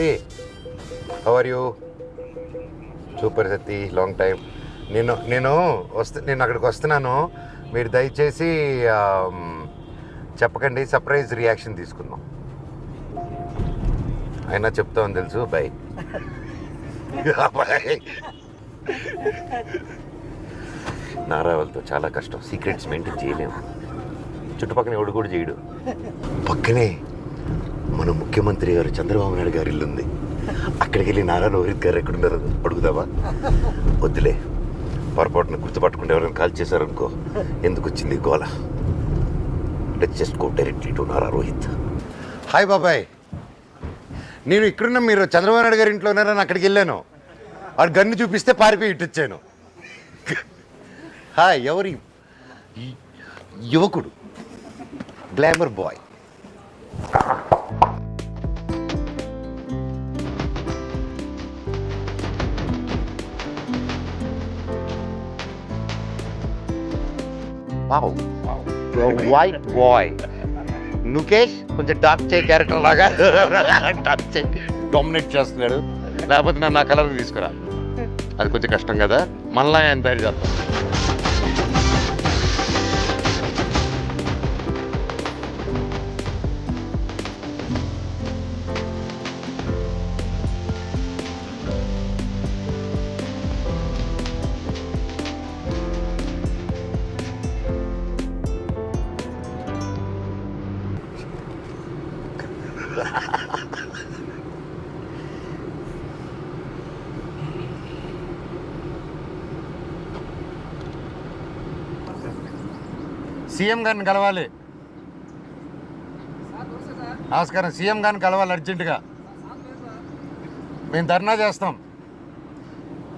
Satti are you super Satti long time నేను నేను వస్తు నేను అక్కడికి వస్తున్నాను. మీరు దయచేసి చెప్పకండి సర్ప్రైజ్ రియాక్షన్ తీసుకుందాం. అయినా చెప్తామని తెలుసు బై బాయ్ నారావల్తో చాలా కష్టం. సీక్రెట్స్ మెయింటైన్ చేయలేము. చుట్టుపక్కల ఎవడు కూడా చేయడు. పక్కనే మన ముఖ్యమంత్రి గారు చంద్రబాబు నాయుడు గారి ఇల్లు ఉంది. అక్కడికి వెళ్ళి నారా రోహిత్ గారు ఎక్కడున్నారు అడుగుదామా? వద్దులే. పొరపాటున గుర్తుపట్టుకుంటే ఎవరైనా కాల్ చేశారనుకో ఎందుకు వచ్చింది గోల? Let's just go directly to Nara Rohit hi బాబాయ్. నేను ఇక్కడున్న మీరు చంద్రబాబు నాయుడు గారి ఇంట్లో ఉన్నారని అక్కడికి వెళ్ళాను. వాడు గన్ను చూపిస్తే పారిపోయి ఇట్టొచ్చాను హాయ్ ఎవరి యువకుడు? గ్లామర్ బాయ్ వైట్ బాయ్ నుకేష్ కొంచెం డార్క్ చే క్యారెక్టర్ లాగా. డార్క్ చే డామినేట్ చేస్తున్నాడు. లేకపోతే నన్ను నా కలర్ తీసుకురా. అది కొంచెం కష్టం కదా. మళ్ళా ఆయన తయారు సీఎం గారిని కలవాలి. నమస్కారం. సీఎం గారిని కలవాలి అర్జెంటుగా. మేము ధర్నా చేస్తాం.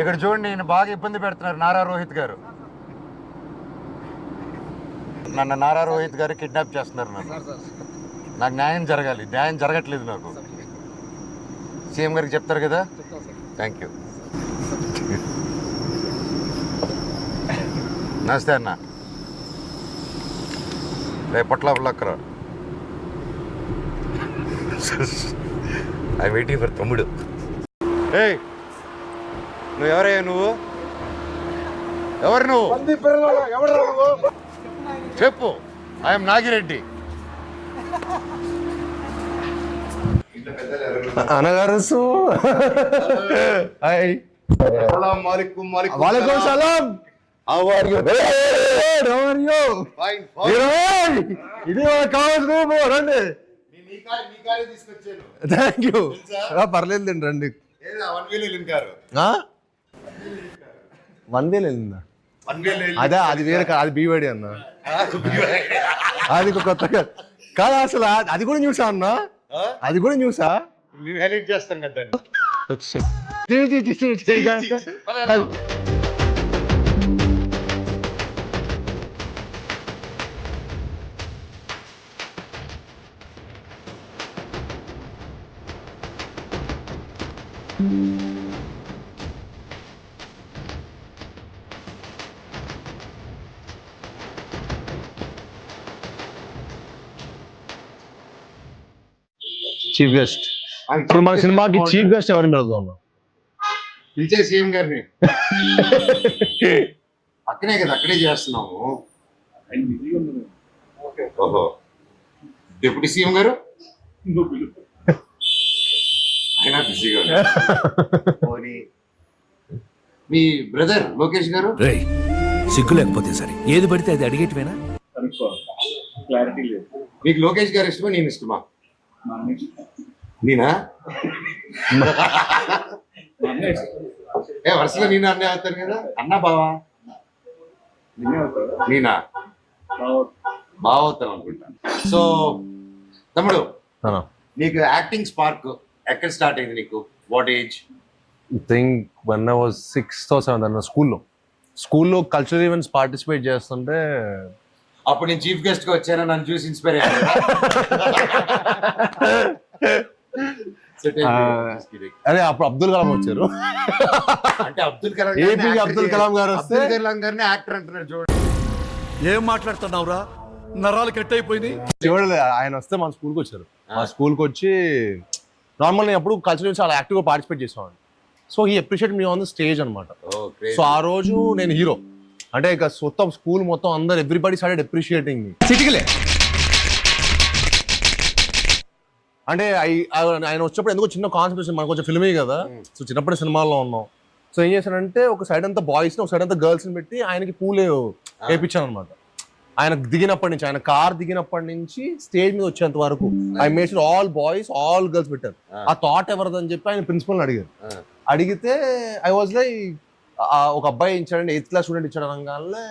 ఇక్కడ చూడండి నేను బాగా ఇబ్బంది పెడుతున్నారు నారా రోహిత్ గారు. నన్ను నారా రోహిత్ గారు కిడ్నాప్ చేస్తున్నారు నన్ను. నాకు న్యాయం జరగాలి. న్యాయం జరగట్లేదు నాకు. సీఎం గారికి చెప్తారు కదా? థ్యాంక్ యూ నమస్తే అన్న. రేపట్ల అక్కడ ఐ వెయిటింగ్ ఫర్ తమ్ముడు. ఏయ్ నువ్వు ఎవరయ్యా నువ్వు? ఎవరు నువ్వు? చెప్పు. ఐఎమ్ నాగిరెడ్డి. అనగారు సు హాయ్ వాలేకుమ్ సలాం. How are you how are you ఇది కావాల్సిన రండి. థ్యాంక్ యూ పర్లేదు రండి? వన్ వేలు వెళ్ళిందా? అదే అది వేరే అది బీవడి అన్న. అది ఇంకో కొత్తగా కాదు అసలు? అది కూడా న్యూసా అన్న. అది కూడా న్యూసా మేము హెల్ప్ చేస్తాం కదా చీఫ్ గెస్ట్. ఇప్పుడు మన సినిమాకి చీఫ్ గెస్ట్ ఎవరిని పెడదాం పిలిచే సీఎం గారిని. అక్కడే కదా అక్కడే చేస్తున్నాము. ఓహో. డిప్యూటీ సీఎం గారు? ఆయన బిజీగా. మీ బ్రదర్ లోకేష్ గారు? సిగ్గు లేకపోతే సరే. ఏది పడితే అది అడిగేటివేనా? క్లారిటీ లేదు మీకు లోకేష్ గారు ఇష్టమా నేను ఇష్టమా? నేనా? ఏ వరుసగా నేను అన్నీ అవుతాను కదా? అన్నా బావా? నేనా బాగా అవుతాను అనుకుంటా. సో తమ్ముడు నీకు యాక్టింగ్ స్పార్క్ ఎక్కడ స్టార్ట్ అయింది నీకు? What age think one I was sixth seventh అన్న స్కూల్లో. స్కూల్లో కల్చరల్ ఈవెంట్స్ పార్టిసిపేట్ చేస్తుంటే అప్పుడు నేను చీఫ్ గెస్ట్గా వచ్చాను నన్ను చూసి ఇన్స్పైర్ అయ్యాను అదే అప్పుడు అబ్దుల్ కలాం వచ్చారు. అంటే అబ్దుల్ కలాం కి అబ్దుల్ కలాం గారు వస్తే- అబ్దుల్ కలాం గారిని యాక్టర్ అంటున్నారు చూడండి. ఏం మాట్లాడుతున్నావురా? నరాలు కట్ అయిపోయింది చూడలేదు ఆయన వస్తే మన స్కూల్కి వచ్చారు. మా స్కూల్కి వచ్చి నార్మల్ నేను అప్పుడు కల్చరల్ చాలా యాక్టివ్గా పార్టిసిపేట్ చేసేవాడిని. So he appreciate me on the stage అనమాట సో ఆ రోజు నేను హీరో అంటే ఇక మొత్తం స్కూల్ మొత్తం అందరు ఎవ్రీబడి స్టార్టెడ్ అప్రిషియేటింగ్ మీ సిటీకిలే. అంటే ఆయన వచ్చినప్పుడు ఎందుకో చిన్న కాన్సెప్ట్ మనకు కొంచెం ఫిల్మే కదా. సో చిన్నప్పుడే సినిమాల్లో ఉన్నాం. సో ఏం చేశానంటే ఒక సైడ్ అంతా బాయ్స్ ఒక సైడ్ అంతా గర్ల్స్ని పెట్టి ఆయనకి పూలే వేయించాను అనమాట ఆయన దిగినప్పటి నుంచి ఆయన కార్ దిగినప్పటి నుంచి స్టేజ్ మీద వచ్చేంత వరకు I made all boys all girls పెట్టారు. ఆ. థాట్ ఎవరిదని చెప్పి ఆయన ప్రిన్సిపల్ అడిగారు. అడిగితే ఐ వాజ్ లైక్ ఒక అబ్బాయి ఇచ్చాడండి ఎయిత్ క్లాస్ స్టూడెంట్ ఇచ్చాడు అనగానే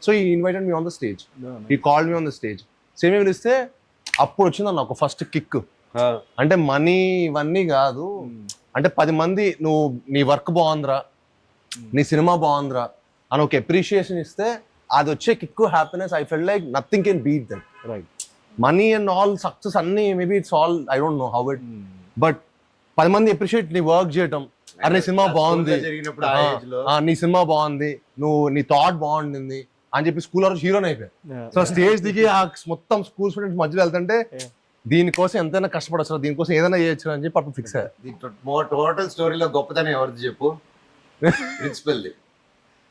so he invited me on the stage he call me on the stage same పిలిస్తే అప్పుడు వచ్చిందన్న ఒక ఫస్ట్ కిక్ అంటే మనీ ఇవన్నీ కాదు. అంటే పది మంది నువ్వు నీ వర్క్ బాగుందిరా నీ సినిమా బాగుందిరా అని ఒక అప్రిషియేషన్ ఇస్తే అది వచ్చే kick happiness I fell like nothing can beat then right money and all success అన్ని maybe it's all I don't know how it but పది మంది అప్రిషియేట్ నీ వర్క్ చేయటం అరే నీ సినిమా బాగుంది. నీ సినిమా బాగుంది. నువ్వు నీ థాట్ బాగుండింది అని చెప్పి స్కూల్ రోజు హీరోని అయిపోయాయి సో స్టేజ్ దిగి ఆ మొత్తం స్కూల్ స్టూడెంట్స్ మధ్యలో వెళ్తుంటే దీనికోసం ఎంతైనా కష్టపడచ్చు దీనికోసం ఏదైనా చేయొచ్చు అని చెప్పి అప్పుడు ఫిక్స్ టోటల్ స్టోరీలో గొప్పతనం ఎవరిది చెప్పు? ప్రిన్సిపల్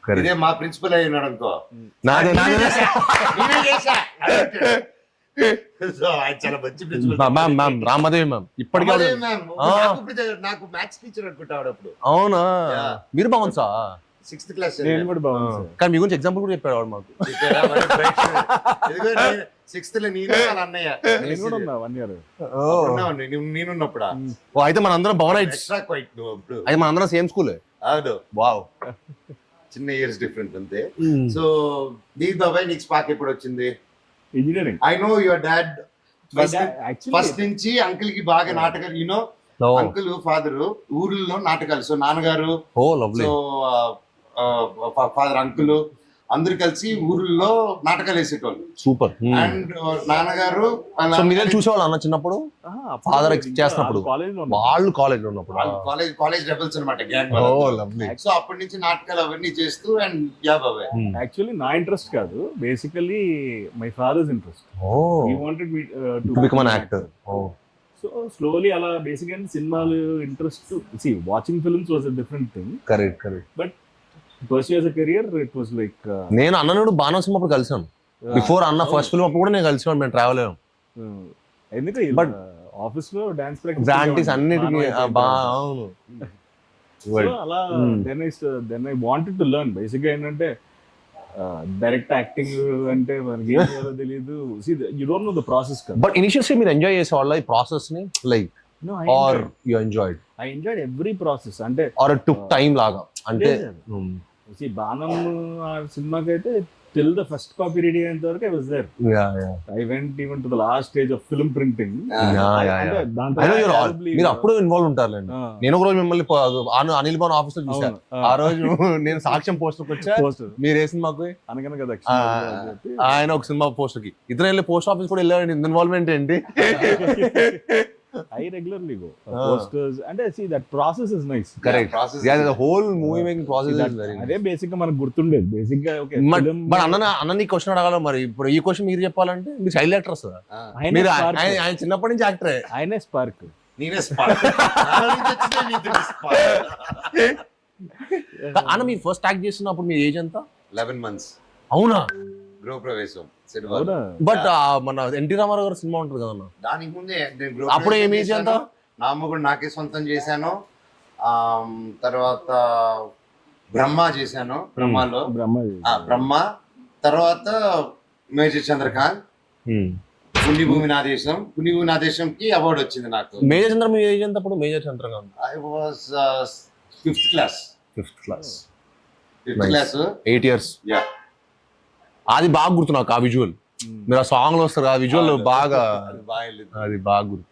ఇదే మా ప్రిన్సిపల్ అయి ఉన్నాడు అనుకో. నాదే నాదే. నేనే చేశా. So, ఆయన చాలా మంచి principal ma'am ma'am Ramadevi ma'am. ఇప్పటికీ. నాకు మ్యాథ్స్ టీచర్ అనుకుంటాడు అప్పుడు. అవునా. మీరు బాగుంది సిక్స్త్ క్లాస్ నేను కూడా బాగుంది సార్ కానీ మీ గురించి ఎగ్జాంపుల్ కూడా చెప్పాడు వాడు మాకు. సిక్స్త్లో నేను అన్నయ్య. నేను కూడా ఉన్నా వన్ ఇయర్ నేనున్నప్పుడా ఓ, అయితే మన అందరం భవనైట్స్ ఎక్స్ట్రా క్వైట్ నువ్వు అయితే మన అందరం సేమ్ స్కూల్ అవును. వావ్ చిన్న ఇయర్స్ డిఫరెన్స్ అంతే. సో దీప్ బాబాయ్ నీకు స్పాక్ ఎప్పుడు వచ్చింది? Engineering I know your dad first నుంచి అంకుల్కి బాగా నాటకాలు యూనో అంకుల్ ఫాదర్ ఊర్లలో నాటకాలు. సో నాన్నగారు సో ఫాదర్ అంకుల్ అందరు కలిసి ఊర్లలో నాటకాలు వేసేటోళ్ళు. సూపర్. అండ్ నాన్నగారు సో మీరే చూసేవాళ్ళు అన్న చిన్నప్పుడు? Father చేస్తున్నప్పుడు. వాళ్ళు కాలేజ్లో ఉన్నప్పుడు. కాలేజ్ కాలేజ్ రెబల్స్ అనమాట గ్యాంగ్ ఓ లవ్లీ సో అప్పటి నుంచి నాటకాలు అవన్నీ చేస్తూ అండ్ యా బాబాయ్. యాక్చువల్లీ నా ఇంట్రెస్ట్ కాదు. Basically my father's interest oh. He wanted me to become an actor oh. So slowly అలా బేసిక్గా సినిమాలు interest see watching films was a different thing correct correct but career it was like నేను అన్ననుడు బాణం cinema అప్పుడు కలిసాను before అన్న first film అప్పుడు కూడా నేను కలిసాను మేము ట్రావెల్ అయ్యాం. ఎందుకంటే But- ఆఫీస్లో డాన్స్ బ్రాంటీస్ అన్నిటికీ ఆ, బా అవును. అలా. Then I then I wanted to learn బేసిక్గా ఏంటంటే డైరెక్ట్ యాక్టింగ్ అంటే మనకి ఏం తెలియదు you don't know the process but initials మీరు ఎంజాయ్ చేసేవాళ్ళ ఈ ప్రాసెస్ని? Like are you enjoyed I enjoyed every process అంటే ఆర్ టుక్ టైం లాగా? అంటే Hmm. బాణం ఆ సినిమాకి అయితే till the first copy ready అయ్యేంత వరకు I was there I went even to the last stage of film printing మీరు అప్పుడు ఇన్వాల్వ్ ఉంటారులేండి. నేను ఒక రోజు మిమ్మల్ని అనిల్ భవన్ ఆఫీస్లో చూసాను ఆ. రోజు నేను సాక్ష్యం పోస్టర్ వచ్చా. మీరు ఏ సినిమాకు? అనగనగా ఆ, దక్షిణ ఆయన ఒక సినిమా పోస్టర్కి. ఇద్దరు వెళ్ళి పోస్ట్ ఆఫీస్ కూడా వెళ్ళారండి. ఇన్వాల్వ్మెంట్ ఏంటి? I regularly go Ah. Posters అంటే see that process is nice correct process yeah the whole movie making process is very అదే బేసిక్గా మనకు గుర్తుండేది. బేసిక్గా ఓకే బట్ అన్న అన్న నీ క్వశ్చన్ అడగాల మరి. ఇప్పుడు ఈ క్వశ్చన్ మీరు చెప్పాలంటే మీరు చైల్డ్ యాక్టర్స్ మీరు ఆయన ఆయన చిన్నప్పటి నుంచి యాక్టరే ఆయనే స్పార్క్ నేనే స్పార్క్ అన్న మీరు ఫస్ట్ యాక్ట్ చేస్తున్నప్పుడు మీ ఏజ్ ఎంత? లెవెన్ మంత్స్ అవునా? గృహ బట్ మన ఎన్టీ రామారావు గారి సినిమా ఉంటుంది కదా దానికి ముందే అప్పుడు ప్రవేశం ఏం ఏజ్ ఎంత? చేశాను. నా అమ్మ కూడా నాకే సొంతం చేశాను. తర్వాత బ్రహ్మ చేశాను బ్రహ్మలో. బ్రహ్మ ఆ, బ్రహ్మ. తర్వాత మేజర్ చంద్రకాంత్. పుణ్యభూమి నా దేశం. పుణ్యభూమి నా దేశంకి అవార్డు వచ్చింది నాకు. మేజర్ చంద్ర మీ ఏజ్ ఎంత అప్పుడు major Chandrakanth. I was fifth class fifth class fifth. Class eight years yeah అది బాగా గుర్తు నాకు ఆ విజువల్. మీరు ఆ సాంగ్లో వస్తారు ఆ విజువల్ బాగా అది బాగా గుర్తు.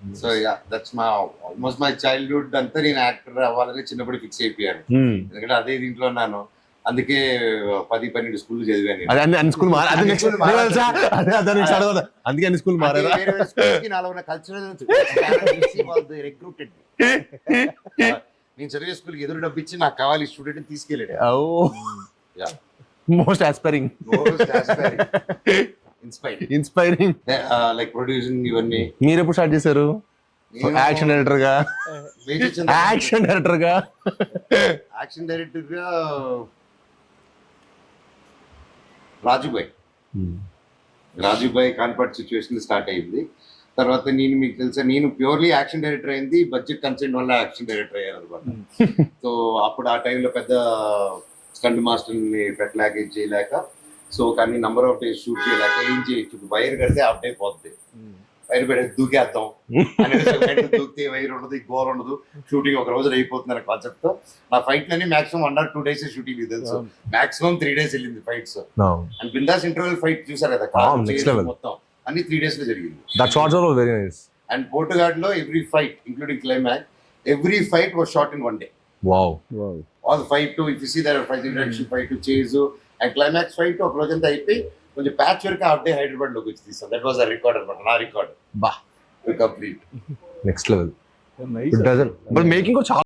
సో యా దట్స్ మా ఆల్మోస్ట్ మై చైల్డ్హుడ్ అంతా నేను యాక్టర్ అవ్వాలని చిన్నప్పుడు ఫిక్స్ అయిపోయాను. Hmm. ఎందుకంటే అదే దీంట్లో ఉన్నాను. అందుకే పది పన్నెండు స్కూల్ చదివాను. అదే అన్ని స్కూల్ మారా మారా. అందుకే అన్ని స్కూల్కి నాలో ఉన్న కల్చరల్ రిక్రూటెడ్ నేను చదివే స్కూల్కి ఎదురు డబ్బు ఇచ్చి నాకు కావాలి స్టూడెంట్ తీసుకెళ్ళాడు. Most aspiring inspire inspiring like producing ఇవన్నీ. మీరు ఎప్పుడు స్టార్ట్ చేశారు? యాక్షన్ డైరెక్టర్గా యాక్షన్ డైరెక్టర్గా యాక్షన్ డైరెక్టర్గా రాజుబాయ్ రాజుబాయ్ కాన్పర్ట్ సిచ్యువేషన్ స్టార్ట్ అయింది. తర్వాత నేను మీకు తెలుసా నేను ప్యూర్లీ యాక్షన్ డైరెక్టర్ అయింది బడ్జెట్ కన్సెంట్ వల్ల యాక్షన్ డైరెక్టర్ అయ్యారు అనమాట సో అప్పుడు ఆ టైంలో పెద్ద స్టంట్ మాస్టర్ని పెట్టలేక చేయలేక సో కానీ నంబర్ ఆఫ్ డేస్ షూట్ చేయలేక ఏం చేయొచ్చు? వైర్ కడితే అప్ అయిపోద్ది. వైర్ పెడితే దూకేద్దాం. దూకితే వైర్ ఉండదు గోల్ ఉండదు. షూటింగ్ ఒక రోజు అయిపోతుంది అనే కాన్సెప్ట్తో నా ఫైట్ అన్ని maximum one or two days shooting ఇది తెలుసు. మాక్సిమం త్రీ డేస్ వెళ్ళింది fights and Bindaas interval fight చూసారు కదా. మొత్తం. అన్ని త్రీ డేస్లో జరిగింది. That shots are very nice and పోర్టుగాడ్లో every fight including climax every fight was shot in one day wow all fight to if see their fight introduction fight chase and climax fight ఒక రోజంతా అయిపోయి కొంచెం patch work half day హైదరాబాద్లోకి వచ్చి తీస్తాం that was a record అనమాట నా record బా. Complete next level dozen but making చాలా